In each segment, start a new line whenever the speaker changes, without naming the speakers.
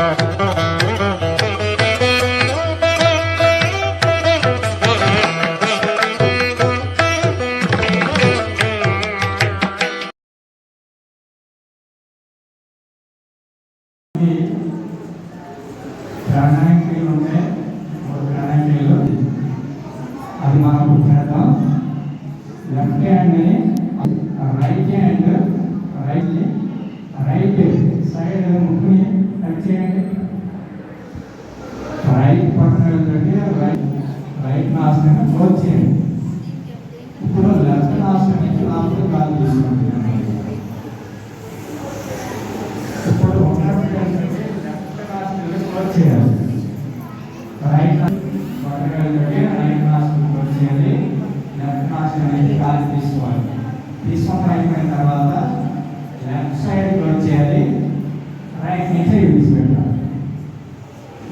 一，两。రైట్ పక్కన right right నాశనం close చేయండి. ఇప్పుడు లెఫ్ట్ నాశనం నుంచి లోపలికి కాలు తీసుకోండి ఇప్పుడు ఉన్నటువంటి లెఫ్ట్ నాశనం క్లోజ్ చేయాలి. రైట్ పక్కన రైట్ నాశనం క్లోజ్ చేయాలి. లెఫ్ట్ నాశనం నుంచి కాలు తీసుకోవాలి. తీసుకొని అయిపోయిన తర్వాత లెఫ్ట్ సైడ్ క్లోజ్ చేయాలి. రైట్ నుంచి విడిచిపెట్టాలి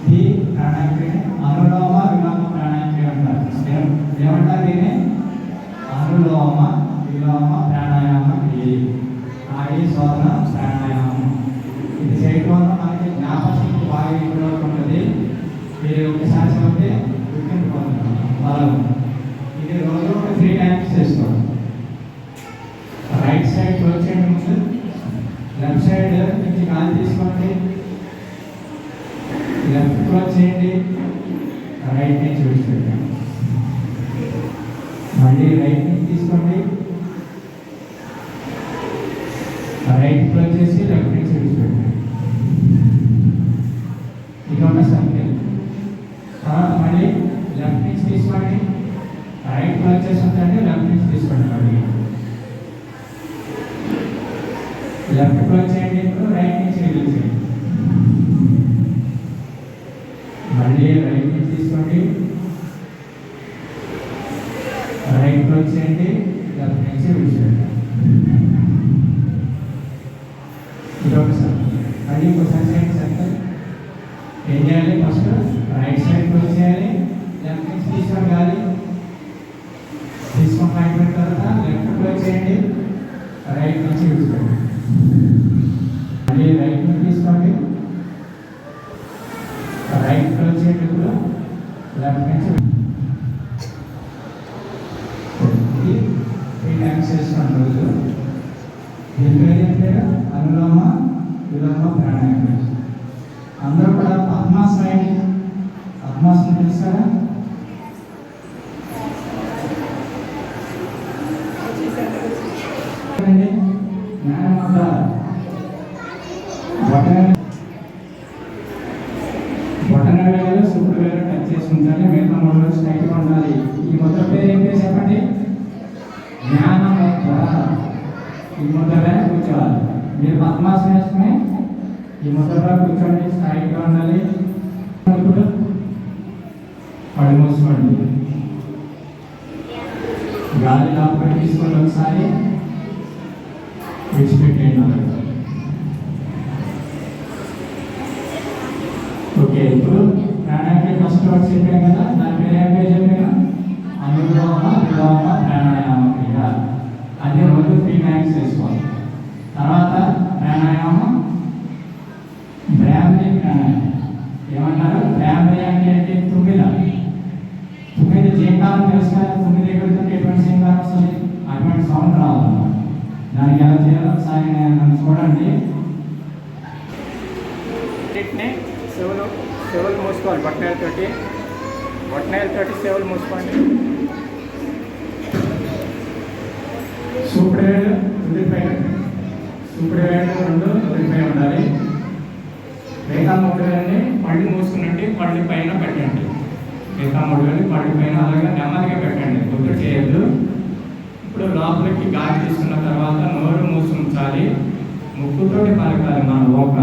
ఇది ప్రాణాయామక్రియ అనులోమ విలోమ ప్రాణాయామక్రియ అంటారు ఏం- ఏమంటారు దీన్ని అనులోమ విలోమ ప్రాణాయామ క్రియ నాడీ శోధన ప్రాణాయామం ఇది చేయడం వల్ల మనకి జ్ఞాపశక్తి బాగా ఇంట్లో ఉంటుంది మీరు ఒకసారి చదివితే గుర్తుండిపోతుంది ఇది రోజు ఒక త్రీ టైమ్స్ చేసుకోండి రైట్ సైడ్ క్లోజ్ చేయండి ముందు లెఫ్ట్ సైడ్ నుంచి కాలు తీసుకోండి. లెఫ్ట్ క్లోజ్ చేయండి. రైట్ నుంచి విడిచిపెట్టండి మళ్ళీ రైట్ నుంచి తీసుకోండి రైట్ క్లోజ్ చేసి లెఫ్ట్ నుంచి విడిచిపెట్టండి ఇది ఒక సర్కిల్ తర్వాత మళ్ళీ లెఫ్ట్ నుంచి తీసుకోండి రైట్ క్లోజ్ చేసి లెఫ్ట్ నుంచి తీసుకోండి లెఫ్ట్ క్లోజ్ చేయండి ఇప్పుడు రైట్ నుంచి రిలీజ్ చేయండి మళ్ళీ రైట్ నుంచి తీసుకోండి రైట్ క్లోజ్ చేయండి లెఫ్ట్ నుంచి విడిచిపెట్టండి ఇది ఒకసారి మళ్ళీ ఇంకోసారి చేయండి సార్ ఏం చేయాలి ఫస్ట్ రైట్ సైడ్ క్లోజ్ చేయాలి లెఫ్ట్ నుంచి తీసుకోండి గాలి తర్వాత లెఫ్ట్ క్లోజ్ చేయండి. రైట్ నుంచి తీసుకోండి మళ్ళీ రైట్ నుంచి తీసుకోండి. రైట్ క్లోజ్ చేయండి ఇప్పుడు. లెఫ్ట్ నుంచి త్రీ టైమ్స్ చేస్తున్నాం రోజు. దీని పేరు ఏం అనులోమ విలోమ ప్రాణాయామం. అందరూ కూడా పద్మాసనం ఏంటి పద్మాసనం తెలుసు కదా చూడండి, జ్ఞానమాత బొటన బొటన వేలు శుక్ర వేలు టచ్ చేసి ఉంచాలి మిగతా మూడు వేలు స్ట్రైట్గా ఉండాలి. ఈ ముద్ర పేరు ఏం పేరు చెప్పండి? జ్ఞానముద్ర ఈ ముద్రలో కూర్చోవాలి. మీరు పద్మాసనం వేసుకుని ఈ ముద్రలో కూర్చోండి స్ట్రైట్గా ఉండాలి. ఇప్పుడు కళ్ళు మూసుకోండి. గాలి లోపలికి తీసుకోండి ఒకసారి విడిచిపెట్టేయండి అలాగా. ఓకే ఇప్పుడు ప్రాణాయామం ఫస్ట్ వర్డ్ చెప్పాను కదా దాని పేరు ఏం పేరు చెప్పాను అనులోమ విలోమ ప్రాణాయామ క్రియ అది రోజు త్రీ టైమ్స్ చేసుకోవాలి తర్వాత ప్రాణాయామం బ్రాహ్మణి ప్రాణాయామం ఏమన్నారు బ్రాహ్మణి అంటే ఏంటి తుమ్మిద తుమ్మిద తుమ్మిది ఎటువంటి జీకారం వస్తుంది? అటువంటి సౌండ్ రావాలన్నమాట దానికి ఎలా చేయాలో నన్ను చూడండి.
మూసుకోవాలి. మూసుకోండి.
సూపరేడ్ రెండు ఉండాలి. పళ్ళు మూసుకునండి. పళ్ళు పైన పెట్టండి. మిగతా మూడు వేలు పైన అలాగే నెమ్మదిగా పెట్టండి. గుర్తు చేయొద్దు ఇప్పుడు లోపలికి గాలి తీసుకున్న తర్వాత నోరు మూసి ఉంచాలి ముక్కుతోటి పలకాలి మన ఓక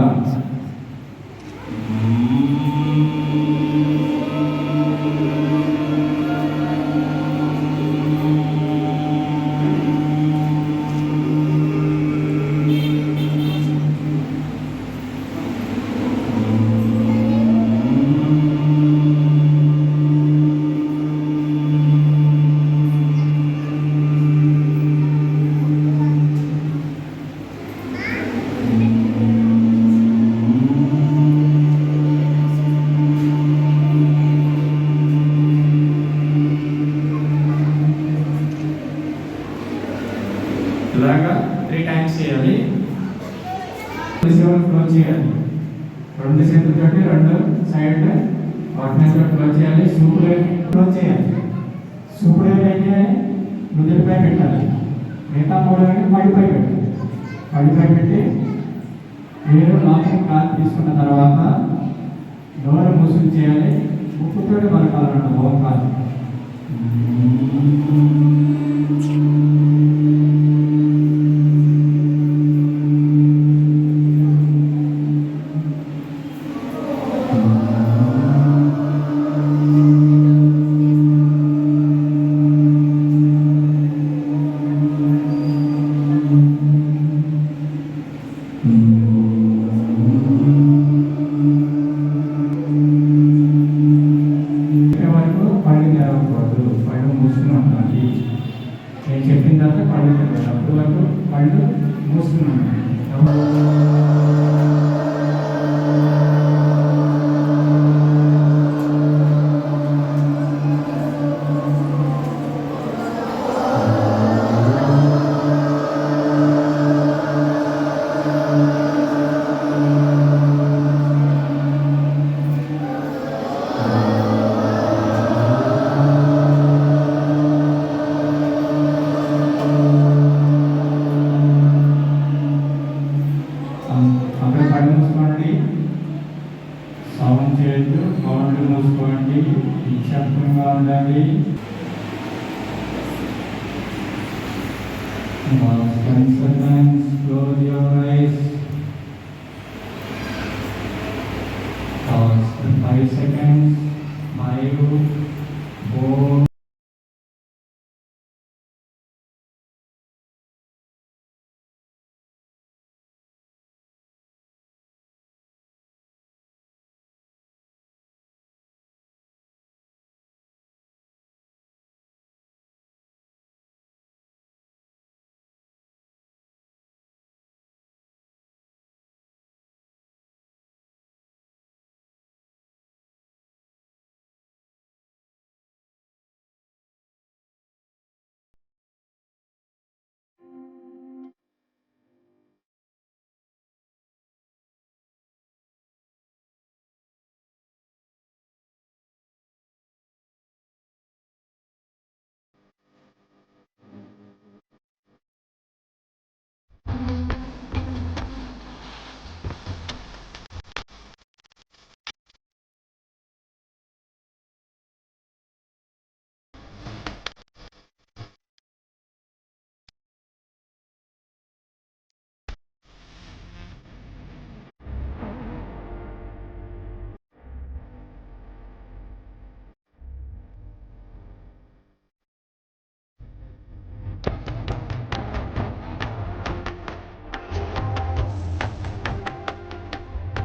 చేయాలి. సేవలు క్లోజ్ చేయాలి. రెండు చేతులతోటి రెండు సైడ్ బటన్స్ క్లోజ్ చేయాలి. సూపర్ క్లోజ్ చేయాలి. సూపర్ అయితే నుదురుపై పెట్టాలి. మిగతా మూడు మడిపై పెట్టాలి. మడిపై పెట్టి మీరు లోపల కాల్ తీసుకున్న తర్వాత డోర్ ముసుగు చేయాలి. ముక్కుతోటి మన కాలంలో చెప్పిన తర్వాత పళ్ళు తెరవాలి వరకు పళ్ళు మూసుకున్నాను was can sometimes, Lord, your